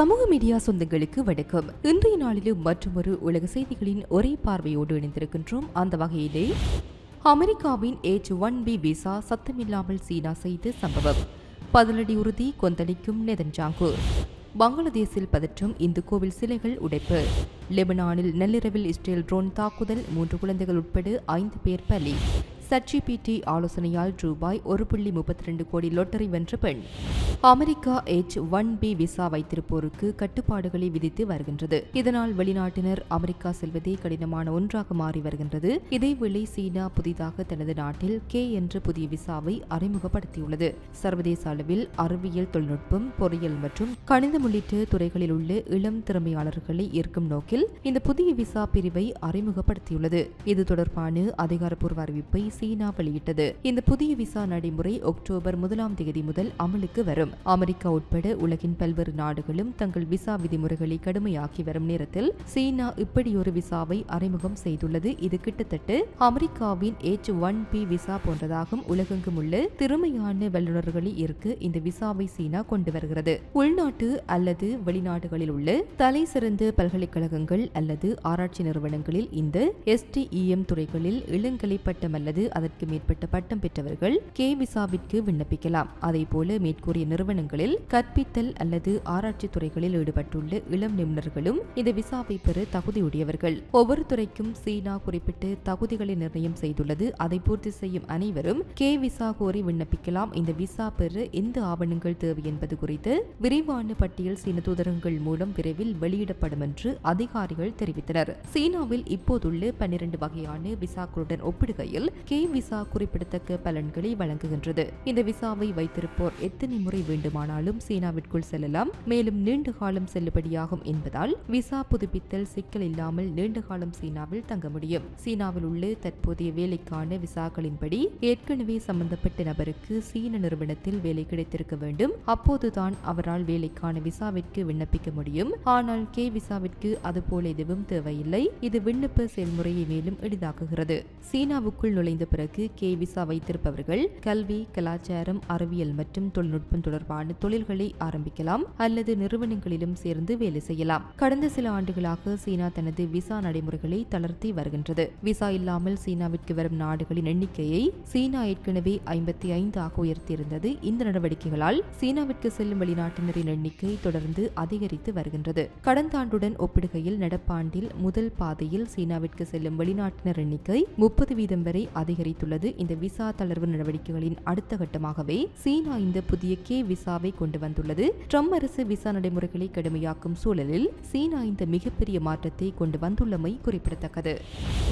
சமூக மீடியா சொந்தங்களுக்கு வணக்கம். இன்றைய நாளிலும் மற்றொரு உலக செய்திகளின் ஒரே பார்வையோடு இணைந்திருக்கின்றோம். அந்த வகையிலே அமெரிக்காவின் ஏச் ஒன் பி விசா சத்தமில்லாமல் சீனா செய்த சம்பவம். பதிலடி உறுதி கொந்தளிக்கும் நெதன்ஜாங்கு. பங்களாதேஷில் பதற்றம் இந்து கோவில் சிலைகள் உடைப்பு. லெபனானில் நள்ளிரவில் இஸ்ரேல் ட்ரோன் தாக்குதல் மூன்று குழந்தைகள் உட்பட ஐந்து பேர் பலி. சர்ஜிபிடி ஆலோசனையால் ரூபாய் ஒரு புள்ளி முப்பத்தி ரெண்டு கோடி லொட்டரி வென்ற பெண். America H one B visa வைத்திருப்போருக்கு கட்டுப்பாடுகளை விதித்து வருகின்றது. இதனால் வெளிநாட்டினர் அமெரிக்கா செல்வதே கடினமான ஒன்றாக மாறி வருகின்றது. இதேவேளை சீனா புதிதாக தனது நாட்டில் கே என்ற புதிய விசாவை அறிமுகப்படுத்தியுள்ளது. சர்வதேச அளவில் அறிவியல் தொழில்நுட்பம் பொறியியல் மற்றும் கணிதம் உள்ளிட்ட துறைகளில் உள்ள இளம் திறமையாளர்களை ஈர்க்கும் நோக்கில் இந்த புதிய விசா பிரிவை அறிமுகப்படுத்தியுள்ளது. இது தொடர்பான அதிகாரப்பூர்வ அறிவிப்பை சீனா வெளியிட்டது. இந்த புதிய விசா நடைமுறை அக்டோபர் முதலாம் தேதி முதல் அமலுக்கு வரும். அமெரிக்கா உட்பட உலகின் பல்வேறு நாடுகளும் தங்கள் விசா விதிமுறைகளை கடுமையாக்கி வரும் நேரத்தில் சீனா இப்படியொரு விசாவை அறிமுகம் செய்துள்ளது. இது கிட்டத்தட்ட அமெரிக்காவின் எச் ஒன் பி விசா போன்றதாகும் உலகெங்கும் உள்ள திறமையான வல்லுநர்களை இருக்க இந்த விசாவை சீனா கொண்டு வருகிறது. உள்நாட்டு அல்லது வெளிநாடுகளில் உள்ள தலை சிறந்த பல்கலைக்கழகங்கள் அல்லது ஆராய்ச்சி நிறுவனங்களில் இந்த எஸ்டிஇஎம் துறைகளில் இளங்கலை பட்டம் அல்லது அதற்கு மேற்பட்ட பட்டம் பெற்றவர்கள் கே விசாவிற்கு விண்ணப்பிக்கலாம். அதேபோல மேற்கூறிய நிறுவனங்களில் கற்பித்தல் அல்லது ஆராய்ச்சி துறைகளில் ஈடுபட்டுள்ள இளம் நிபுணர்களும் இந்த விசாவை பெற தகுதியுடையவர்கள். ஒவ்வொரு துறைக்கும் சீனா குறிப்பிட்டு தகுதிகளை நிர்ணயம் செய்துள்ளது. அதை பூர்த்தி செய்யும் அனைவரும் கே விசா கோரி விண்ணப்பிக்கலாம். இந்த விசா பெற எந்த ஆவணங்கள் தேவை என்பது குறித்து விரிவான பட்டியல் சீன தூதரங்கள் மூலம் விரைவில் வெளியிடப்படும் என்று அதிகாரிகள் தெரிவித்தனர். சீனாவில் இப்போதுள்ள பன்னிரண்டு வகையான விசாக்களுடன் ஒப்பிடுகையில் கே விசா குறிப்பிடத்தக்க பலன்களை வழங்குகின்றது. இந்த விசாவை வைத்திருப்போர் எத்தனை முறை வேண்டுமானாலும் சீனாவிற்குள் செல்லலாம். மேலும் நீண்ட காலம் செல்லுபடியாகும் என்பதால் விசா புதுப்பித்தல் சிக்கல் இல்லாமல் நீண்ட காலம் சீனாவில் தங்க முடியும். சீனாவில் உள்ள தற்போதைய வேலைக்கான விசாக்களின்படி ஏற்கனவே சம்பந்தப்பட்ட நபருக்கு சீன நிறுவனத்தில் வேலை கிடைத்திருக்க வேண்டும். அப்போதுதான் அவரால் வேலைக்கான விசாவிற்கு விண்ணப்பிக்க முடியும். ஆனால் கே விசாவிற்கு அதுபோல எதுவும் தேவையில்லை. இது விண்ணப்ப செயல்முறையை மேலும் எளிதாக்குகிறது. சீனாவுக்குள் நுழைந்த பிறகு கே. விசா வைத்திருப்பவர்கள் கல்வி கலாச்சாரம் அறிவியல் மற்றும் தொழில்நுட்பம் தொடர்பான தொழில்களை ஆரம்பிக்கலாம் அல்லது நிறுவனங்களிலும் சேர்ந்து வேலை செய்யலாம். கடந்த சில ஆண்டுகளாக சீனா தனது விசா நடைமுறைகளை தளர்த்தி வருகின்றது. விசா இல்லாமல் சீனாவிற்கு வரும் நாடுகளின் எண்ணிக்கையை சீனா ஏற்கனவே ஐம்பத்தி ஐந்து ஆக உயர்த்தியிருந்தது. இந்த நடவடிக்கைகளால் சீனாவிற்கு செல்லும் வெளிநாட்டினரின் எண்ணிக்கை தொடர்ந்து அதிகரித்து வருகின்றது. கடந்த ஆண்டுடன் ஒப்பிடுகையில் நடப்பாண்டில் முதல் பாதையில் சீனாவிற்கு செல்லும் வெளிநாட்டினர் எண்ணிக்கை முப்பது வீதம் வரை அதிகரித்துள்ளது. இந்த விசா தளர்வு நடவடிக்கைகளின் அடுத்த கட்டமாகவே சீனா இந்த புதிய கே விசாவை கொண்டு வந்துள்ளது. ட்ரம்ப் அரசு விசா நடைமுறைகளை கடுமையாக்கும் சூழலில் சீனா இந்த மிகப்பெரிய மாற்றத்தை கொண்டு வந்துள்ளமை குறிப்பிடத்தக்கது.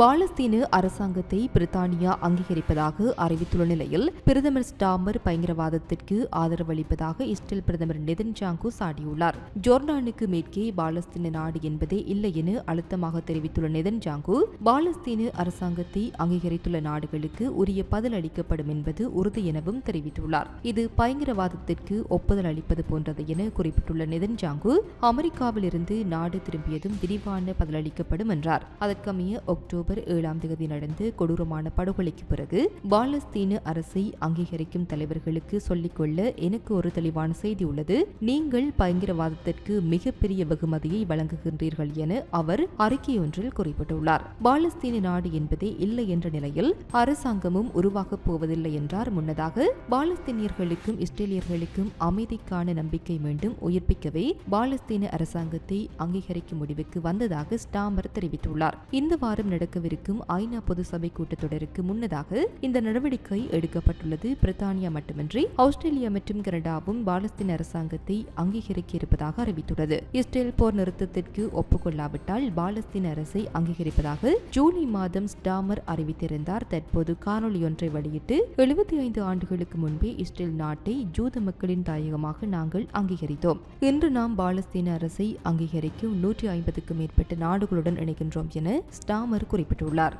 பாலஸ்தீன அரசாங்கத்தை பிரித்தானியா அங்கீகரிப்பதாக அறிவித்துள்ள நிலையில் பிரதமர் ஸ்டாமர் பயங்கரவாதத்திற்கு ஆதரவு அளிப்பதாக இஸ்ரேல் பிரதமர் நெதன்ஜாங்கு சாடியுள்ளார். ஜோர்டானுக்கு மேற்கே பாலஸ்தீன நாடு என்பதே இல்லை என அழுத்தமாக தெரிவித்துள்ள நெதன்ஜாங்கு பாலஸ்தீன அரசாங்கத்தை அங்கீகரித்துள்ள நாடுகளுக்கு உரிய பதில் அளிக்கப்படும் என்பது உறுதி எனவும் தெரிவித்துள்ளார். இது பயங்கரவாதத்திற்கு ஒப்புதல் அளிப்பது போன்றது என குறிப்பிட்டுள்ள நெதன்ஜாங்கு அமெரிக்காவில் இருந்து நாடு திரும்பியதும் விரிவான பதிலளிக்கப்படும் என்றார். அதற்கமைய அக்டோபர் ஏழாம் தேதி நடந்த கொடூரமான படுகொலைக்கு பிறகு பாலஸ்தீன அரசை அங்கீகரிக்கும் தலைவர்களுக்கு சொல்லிக்கொள்ள எனக்கு ஒரு தெளிவான செய்தி உள்ளது. நீங்கள் பயங்கரவாதத்திற்கு மிகப்பெரிய வெகுமதியை வழங்குகின்றீர்கள் என அவர் அறிக்கை ஒன்றில் குறிப்பிட்டுள்ளார். பாலஸ்தீன நாடு என்பதே இல்லை என்ற நிலையில் அரசாங்கமும் உருவாகப் போவதில்லை என்றார். முன்னதாக பாலஸ்தீனியர்களுக்கும் இஸ்ரேலியர்களுக்கும் அமைதிக்கான நம்பிக்கை மீண்டும் உயிர்ப்பிக்கவே பாலஸ்தீன அரசாங்கத்தை அங்கீகரிக்கும் முடிவுக்கு வந்ததாக ஸ்டாமர் தெரிவித்துள்ளார். இந்த வாரம் நடக்கவிருக்கும் ஐநா பொது சபை கூட்டத்தொடருக்கு முன்னதாக இந்த நடவடிக்கை எடுக்கப்பட்டுள்ளது. பிரித்தானியா மட்டுமின்றி ஆஸ்திரேலியா மற்றும் கனடாவும் பாலஸ்தீன அரசாங்கத்தை அங்கீகரிக்க இருப்பதாக அறிவித்துள்ளது. இஸ்ரேல் போர் நிறுத்தத்திற்கு ஒப்புக்கொள்ளாவிட்டால் பாலஸ்தீன அரசை அங்கீகரிப்பதாக ஜூலை மாதம் ஸ்டாமர் அறிவித்திருந்தார். தற்போது காணொலி ஒன்றை வெளியிட்டு எழுபத்தி ஐந்து ஆண்டுகளுக்கு முன்பே இஸ்ரேல் நாட்டை ஜூத மக்களின் தாயகமாக நாங்கள் அங்கீகரித்தோம். இன்று நாம் பாலஸ்தீன அரசை அங்கீகரிக்கும் நூற்றி ஐம்பதுக்கும் மேற்பட்ட நாடுகளுடன் இணைகின்றோம் என ஸ்டாமர் குறிப்பிட்டுள்ளார்.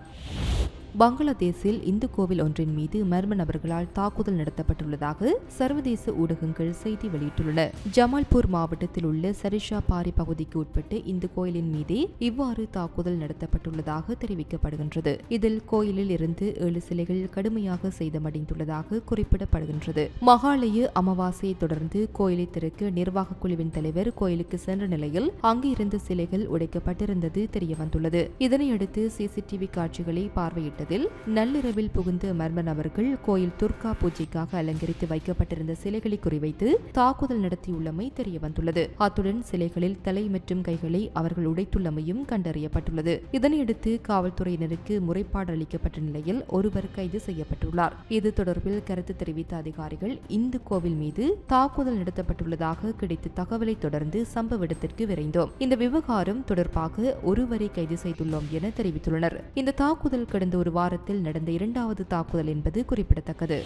பங்களாதேஷில் இந்து கோவில் ஒன்றின் மீது மர்ம நபர்களால் தாக்குதல் நடத்தப்பட்டுள்ளதாக சர்வதேச ஊடகங்கள் செய்தி வெளியிட்டுள்ளன. ஜமால்பூர் மாவட்டத்தில் உள்ள சரிஷா பாரி பகுதிக்கு உட்பட்டு இந்து கோயிலின் மீதே இவ்வாறு தாக்குதல் நடத்தப்பட்டுள்ளதாக தெரிவிக்கப்படுகின்றது. இதில் கோயிலில் இருந்து ஏழு சிலைகள் கடுமையாக சேதமடைந்துள்ளதாக குறிப்பிடப்படுகின்றது. மகாலய அமாவாசையை தொடர்ந்து கோயிலை திறக்க நிர்வாக குழுவின் தலைவர் கோயிலுக்கு சென்ற நிலையில் அங்கிருந்த சிலைகள் உடைக்கப்பட்டிருந்தது தெரியவந்துள்ளது. இதனையடுத்து சிசிடிவி காட்சிகளை பார்வையிட்டு பார்வையிட்டதில் நள்ளிரவில் புகுந்த மர்ம நபர்கள் கோயில் துர்கா பூஜைக்காக அலங்கரித்து வைக்கப்பட்டிருந்த சிலைகளை குறிவைத்து தாக்குதல் நடத்தியுள்ளமை தெரியவந்துள்ளது. அத்துடன் சிலைகளில் தலை மற்றும் கைகளை அவர்கள் உடைத்துள்ளமையும் கண்டறியப்பட்டுள்ளது. இதனையடுத்து காவல்துறையினருக்கு முறைப்பாடு அளிக்கப்பட்ட நிலையில் ஒருவர் கைது செய்யப்பட்டுள்ளார். இது தொடர்பில் கருத்து தெரிவித்த அதிகாரிகள் இந்து கோவில் மீது தாக்குதல் நடத்தப்பட்டுள்ளதாக கிடைத்த தகவலை தொடர்ந்து சம்பவ இடத்திற்கு விரைந்தோம். இந்த விவகாரம் தொடர்பாக ஒருவரை கைது செய்துள்ளோம் என தெரிவித்துள்ளனர். இந்த தாக்குதல் கடந்த ஒரு ஒரு வாரத்தில் நடந்த இரண்டாவது தாக்குதல் என்பது குறிப்பிடத்தக்கது.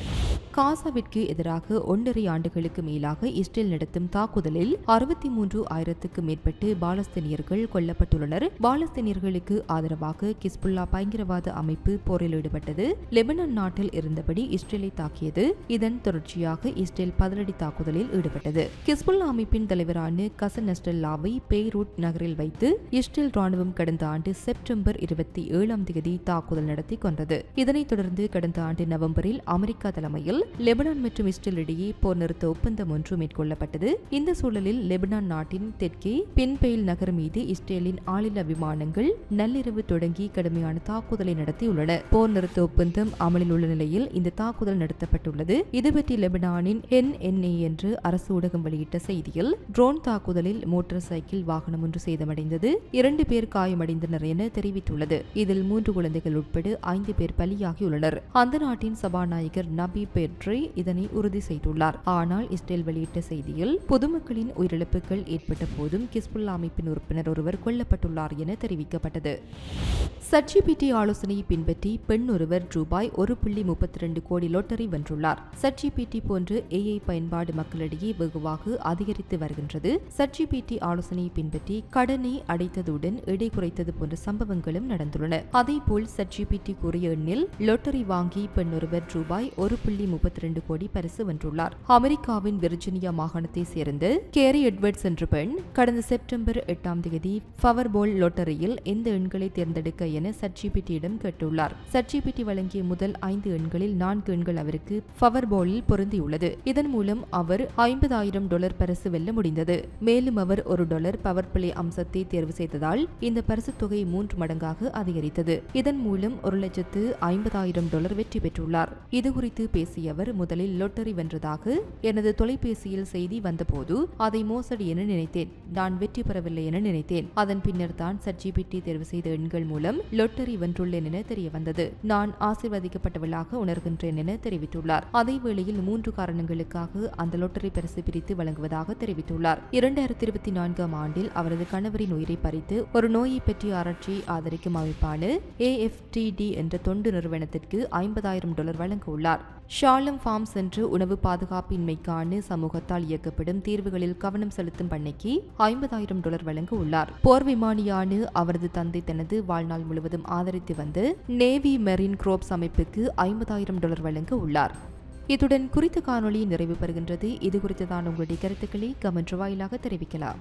காசாவிற்கு எதிராக ஒன்றரை ஆண்டுகளுக்கு மேலாக இஸ்ரேல் நடத்தும் தாக்குதலில் அறுபத்தி மூன்று ஆயிரத்துக்கு மேற்பட்டு பாலஸ்தீனியர்கள் கொல்லப்பட்டுள்ளனர். பாலஸ்தீனியர்களுக்கு ஆதரவாக கிஸ்புல்லா பயங்கரவாத அமைப்பு போரில் ஈடுபட்டது. லெபனான் நாட்டில் இருந்தபடி இஸ்ரேலை தாக்கியது. இதன் தொடர்ச்சியாக இஸ்ரேல் பதிலடி தாக்குதலில் ஈடுபட்டது. கிஸ்புல்லா அமைப்பின் தலைவரான கசன் நஸ்டல்லாவை பெய்ரூட் நகரில் வைத்து இஸ்ரேல் ராணுவம் கடந்த ஆண்டு செப்டம்பர் இருபத்தி ஏழாம் தேதி தாக்குதல் நடத்தி கொண்டது. இதனைத் தொடர்ந்து கடந்த ஆண்டு நவம்பரில் அமெரிக்கா தலைமையில் லெபனான் மற்றும் இஸ்ரேல் இடையே போர் நிறுத்த ஒப்பந்தம் ஒன்று மேற்கொள்ளப்பட்டது. இந்த சூழலில் லெபனான் நாட்டின் தெற்கே பின்பெயில் நகர் மீது இஸ்ரேலின் ஆளில்லா விமானங்கள் நள்ளிரவு தொடங்கி கடுமையான தாக்குதலை நடத்தியுள்ளன. போர் நிறுத்த ஒப்பந்தம் அமலில் உள்ள நிலையில் இந்த தாக்குதல் நடத்தப்பட்டுள்ளது. இதுபற்றி லெபனானின் என் என்ஏ என்று அரசு ஊடகம் வெளியிட்ட செய்தியில் ட்ரோன் தாக்குதலில் மோட்டார் சைக்கிள் வாகனம் ஒன்று சேதமடைந்தது. இரண்டு பேர் காயமடைந்தனர் என தெரிவித்துள்ளது. இதில் மூன்று குழந்தைகள் உட்பட ஐந்து பேர் பலியாகியுள்ளனர். அந்த நாட்டின் சபாநாயகர் நபி பெட்ரி இதனை உறுதி செய்துள்ளார். ஆனால் இஸ்ரேல் வெளியிட்ட செய்தியில் பொதுமக்களின் உயிரிழப்புகள் ஏற்பட்ட போதும் கிஸ்புல்லா அமைப்பின் உறுப்பினர் ஒருவர் கொல்லப்பட்டுள்ளார் என தெரிவிக்கப்பட்டது. சர்ஜிபிடி ஆலோசனையை பின்பற்றி பெண் ஒருவர் ரூபாய் ஒரு புள்ளி முப்பத்தி ரெண்டு கோடி லோட்டரி வென்றுள்ளார். சர்ஜிபிடி போன்று ஏஐ பயன்பாடு மக்களிடையே வெகுவாக அதிகரித்து வருகின்றது. சர்ஜிபிடி ஆலோசனையை பின்பற்றி கடனை அடைத்ததுடன் எடை குறைத்தது போன்ற சம்பவங்களும் நடந்துள்ளன. அதேபோல் சர்ஜிபிடி கூறிய எண்ணில் லோட்டரி வாங்கி பெண் ஒருவர் ரூபாய் ஒரு புள்ளி முப்பத்தி ரெண்டு கோடி பரிசு வென்றுள்ளார். அமெரிக்காவின் விர்ஜினியா மாகாணத்தை சேர்ந்த கேரி எட்வர்ட்ஸ் என்ற பெண் கடந்த செப்டம்பர் எட்டாம் தேதி பவர்போல் லோட்டரியில் எந்த எண்களை தேர்ந்தெடுக்க என சர்ஜிபிடியிடம் கேட்டுள்ளார். சர்ஜிபிடி வழங்கிய முதல் ஐந்து எண்களில் நான்கு எண்கள் அவருக்கு பவர்போலில் பொருந்தியுள்ளது. இதன் மூலம் அவர் ஐம்பதாயிரம் டாலர் பரிசு வெல்ல முடிந்தது. மேலும் அவர் ஒரு டாலர் பவர் பிளே அம்சத்தை தேர்வு செய்ததால் இந்த பரிசு தொகை மூன்று மடங்காக அதிகரித்தது. இதன் மூலம் ஒரு லட்சத்து ஐம்பதாயிரம் டாலர் வெற்றி பெற்றுள்ளார். இதுகுறித்து பேசிய அவர் முதலில் லொட்டரி வென்றதாக எனது தொலைபேசியில் செய்தி வந்தபோது அதை மோசடி என நினைத்தேன். நான் வெற்றி பெறவில்லை என நினைத்தேன். அதன் பின்னர் தான் சர்ஜிபிடி தேர்வு செய்த எண்கள் மூலம் லொட்டரி வென்றுள்ளேன் என தெரிய வந்தது நான் ஆசிர்வதிக்கப்பட்டவளாக உணர்கின்றேன் என தெரிவித்துள்ளார். அதே வேளையில் மூன்று காரணங்களுக்காக அந்த லொட்டரி பரிசு பிரித்து வழங்குவதாக தெரிவித்துள்ளார். இரண்டாயிரத்தி இருபத்தி நான்காம் ஆண்டில் அவரது கணவரின் உயிரை பறித்து ஒரு நோயை பற்றி ஆராய்ச்சி ஆதரிக்கும் அமைப்பான ஏஎஃப்டிடி என்ற தொண்டு நிறுவனத்திற்கு ஐம்பதாயிரம் டாலர் வழங்க உள்ளார் ஷாலம் ஃபார்ம்ஸ் என்று உணவு பாதுகாப்பின்மைக்கான சமூகத்தால் இயக்கப்படும் தீர்வுகளில் கவனம் செலுத்தும் பண்ணைக்கு ஐம்பதாயிரம் டாலர் வழங்க உள்ளார் போர் விமானியான அவரது தந்தை தனது வாழ்நாள் முழுவதும் ஆதரித்து வந்து நேவி மெரின் குரோப்ஸ் அமைப்புக்கு ஐம்பதாயிரம் டாலர் வழங்க உள்ளார் இத்துடன் குறித்த காணொளி நிறைவு பெறுகின்றது. இது குறித்ததான உங்களுடைய கருத்துக்களை கமெண்ட் வாயிலாக தெரிவிக்கலாம்.